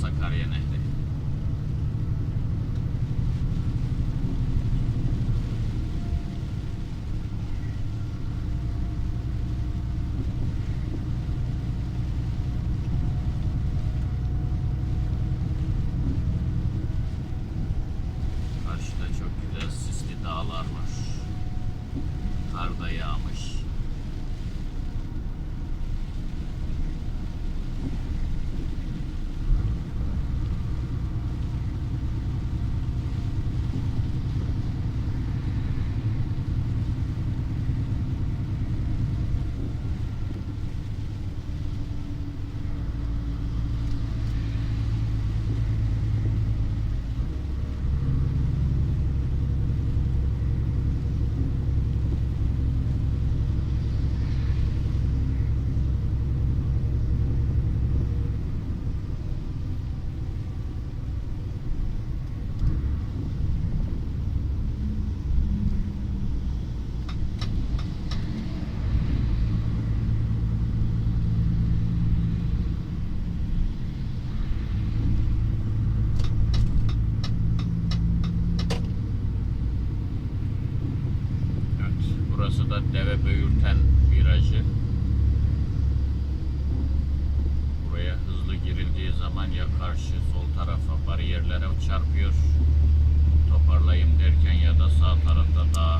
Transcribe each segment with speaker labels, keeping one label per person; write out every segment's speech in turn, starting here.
Speaker 1: Sakarya Nehri. Karşıda çok güzel sisli dağlar var. Kar da yağmış. Evet, burası da Deve Böğürten virajı. Buraya hızlı girildiği zaman ya karşı sol tarafa bariyerlere çarpıyor. Toparlayayım derken ya da sağ tarafta daha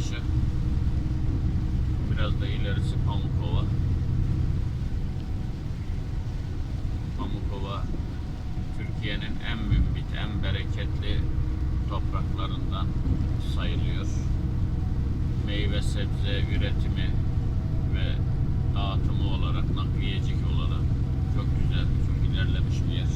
Speaker 1: Paşa. Biraz da ilerisi Pamukova. Pamukova Türkiye'nin en mümbit, en bereketli topraklarından sayılıyor. Meyve sebze üretimi ve dağıtımı olarak, nakliyecik olarak çok güzel, çok ilerlemiş bir yer.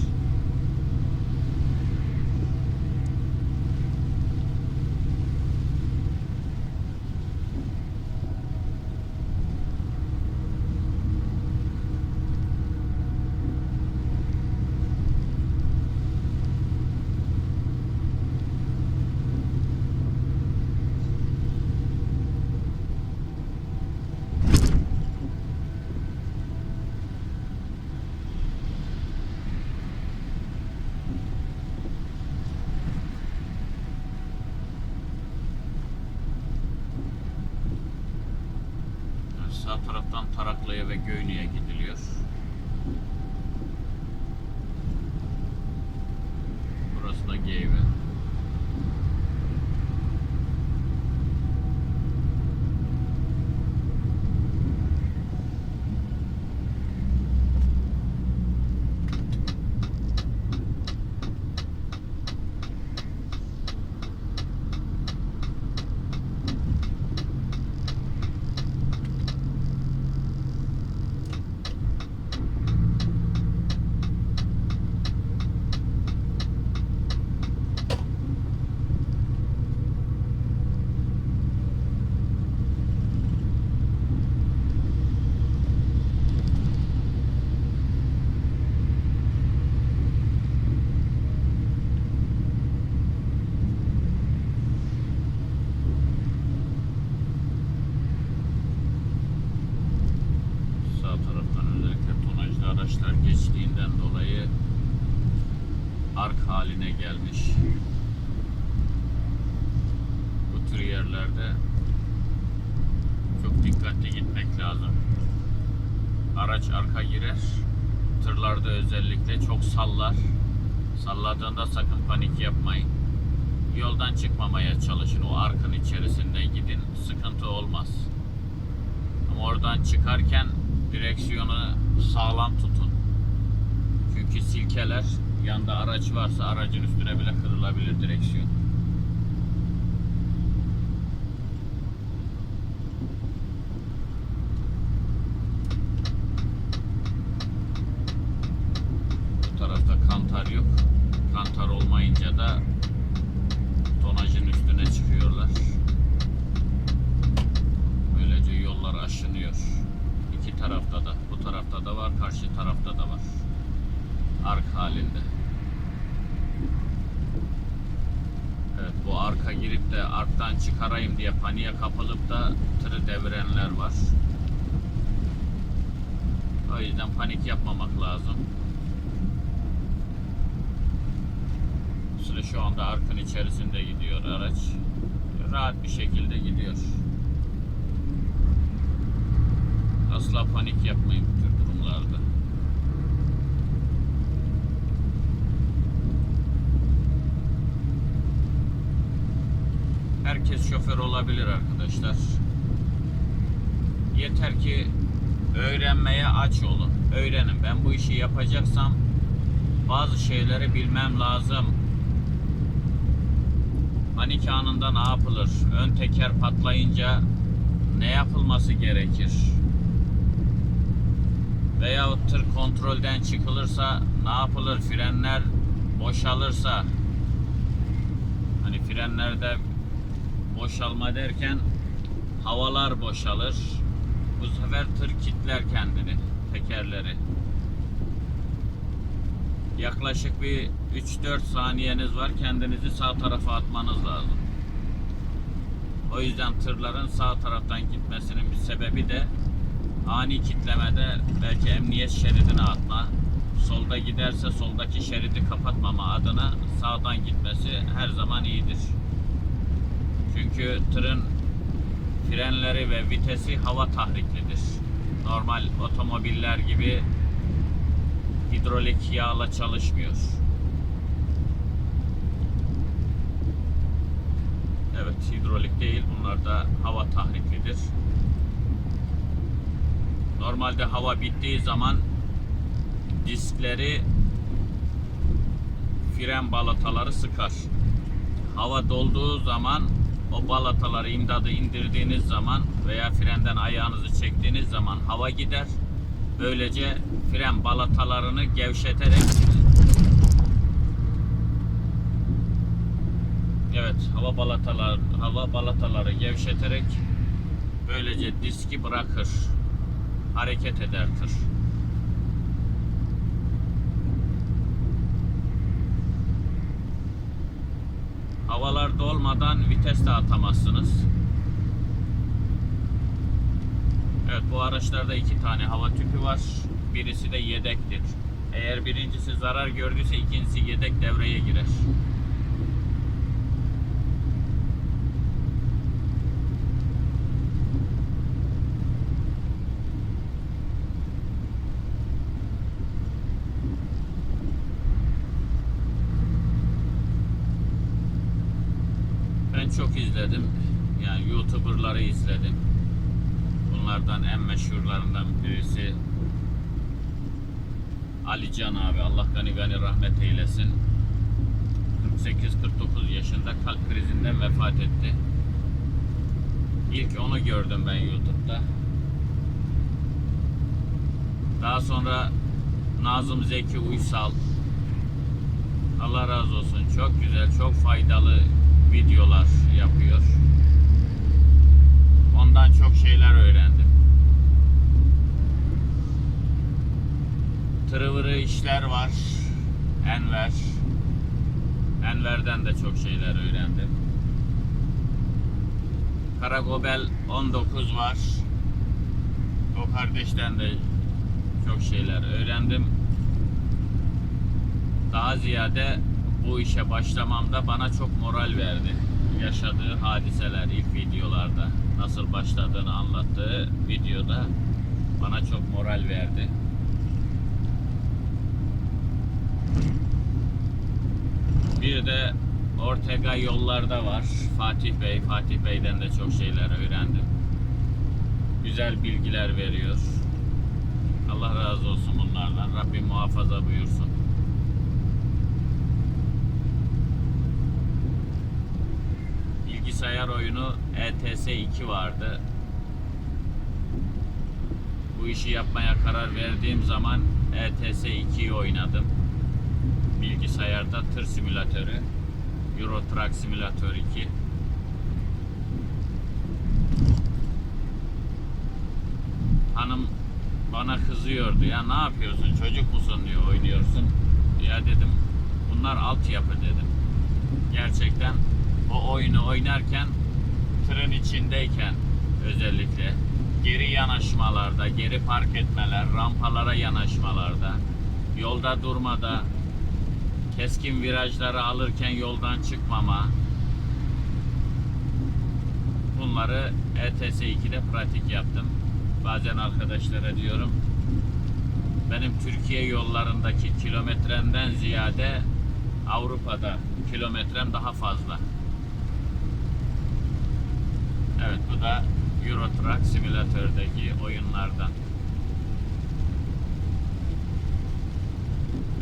Speaker 1: Yani sağ Taraklı'ya ve Göynü'ye gidiliyor. Burası da Geyve. Sağ taraftan özellikle tonajlı araçlar geçtiğinden dolayı ark haline gelmiş. Bu tür yerlerde çok dikkatli gitmek lazım. Araç arka girer. Tırlarda özellikle çok sallar. Salladığında sakın panik yapmayın. Yoldan çıkmamaya çalışın. O arkın içerisinde gidin. Sıkıntı olmaz. Ama oradan çıkarken direksiyonu sağlam tutun. Çünkü silkeler yanda araç varsa aracın üstüne bile kırılabilir direksiyon. Bu tarafta kantar yok. Kantar olmayınca da tonajın üstüne çıkıyorlar. Böylece yollar aşınıyor. İki tarafta da. Bu tarafta da var, karşı tarafta da var. Ark halinde. Evet bu arka girip de arktan çıkarayım diye paniğe kapılıp da tırı devirenler var. O yüzden panik yapmamak lazım. Sıra şu anda arkın içerisinde gidiyor araç. Rahat bir şekilde gidiyor. Asla panik yapmayın bu tür durumlarda. Herkes şoför olabilir arkadaşlar. Yeter ki öğrenmeye aç olun. Öğrenin. Ben bu işi yapacaksam bazı şeyleri bilmem lazım. Panik anında ne yapılır? Ön teker patlayınca ne yapılması gerekir? Veya tır kontrolden çıkılırsa ne yapılır? Frenler boşalırsa hani frenlerde boşalma derken havalar boşalır. Bu sefer tır kitler kendini, tekerleri. Yaklaşık bir 3-4 saniyeniz var. Kendinizi sağ tarafa atmanız lazım. O yüzden tırların sağ taraftan gitmesinin bir sebebi de ani kitlemede belki emniyet şeridine atma, solda giderse soldaki şeridi kapatmama adına sağdan gitmesi her zaman iyidir. Çünkü tırın frenleri ve vitesi hava tahriklidir. Normal otomobiller gibi hidrolik yağla çalışmıyor. Evet, hidrolik değil. Bunlar da hava tahriklidir. Normalde hava bittiği zaman diskleri fren balataları sıkar. hava dolduğu zaman o balataları imdadı indirdiğiniz zaman veya frenden ayağınızı çektiğiniz zaman hava gider. Böylece fren balatalarını gevşeterek Evet, hava balataları hava balataları gevşeterek böylece diski bırakır. Hareket eder tır. Havalar dolmadan vites de atamazsınız. Evet bu araçlarda iki tane hava tüpü var. Birisi de yedektir. Eğer birincisi zarar gördüyse ikincisi yedek devreye girer. Çok izledim. Yani YouTuber'ları izledim. Bunlardan en meşhurlarından birisi Ali Can abi. Allah gani gani rahmet eylesin. 48-49 yaşında kalp krizinden vefat etti. İlk onu gördüm ben YouTube'da. Daha sonra Nazım Zeki Uysal. Allah razı olsun. Çok güzel, çok faydalı videolar yapıyor. Ondan çok şeyler öğrendim. Tırıvırı işler var. Enver. Enver'den de çok şeyler öğrendim. Karagobel 19 var. O kardeşten de çok şeyler öğrendim. Daha ziyade bu işe başlamamda bana çok moral verdi. Yaşadığı hadiseler ilk videolarda nasıl başladığını anlattığı videoda bana çok moral verdi. Bir de Ortega yollarda var. Fatih Bey, Fatih Bey'den de çok şeyler öğrendim. Güzel bilgiler veriyor. Allah razı olsun bunlardan. Rabbim muhafaza buyursun. Bilgisayar oyunu ETS 2 vardı. Bu işi yapmaya karar verdiğim zaman ETS 2'yi oynadım. Bilgisayarda tır simülatörü, Euro Truck Simulator 2. Hanım bana kızıyordu ya ne yapıyorsun çocuk musun diyor oynuyorsun. Ya dedim bunlar altyapı dedim. Gerçekten o oyunu oynarken tırın içindeyken özellikle geri yanaşmalarda, geri park etmeler, rampalara yanaşmalarda, yolda durmada, keskin virajları alırken yoldan çıkmama bunları ETS 2'de pratik yaptım. Bazen arkadaşlara diyorum benim Türkiye yollarındaki kilometremden ziyade Avrupa'da kilometrem daha fazla. Evet bu da Euro Truck Simulator'daki oyunlardan.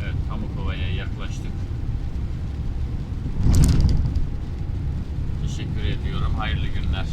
Speaker 1: Evet Pamukova'ya yaklaştık. Teşekkür ediyorum. Hayırlı günler.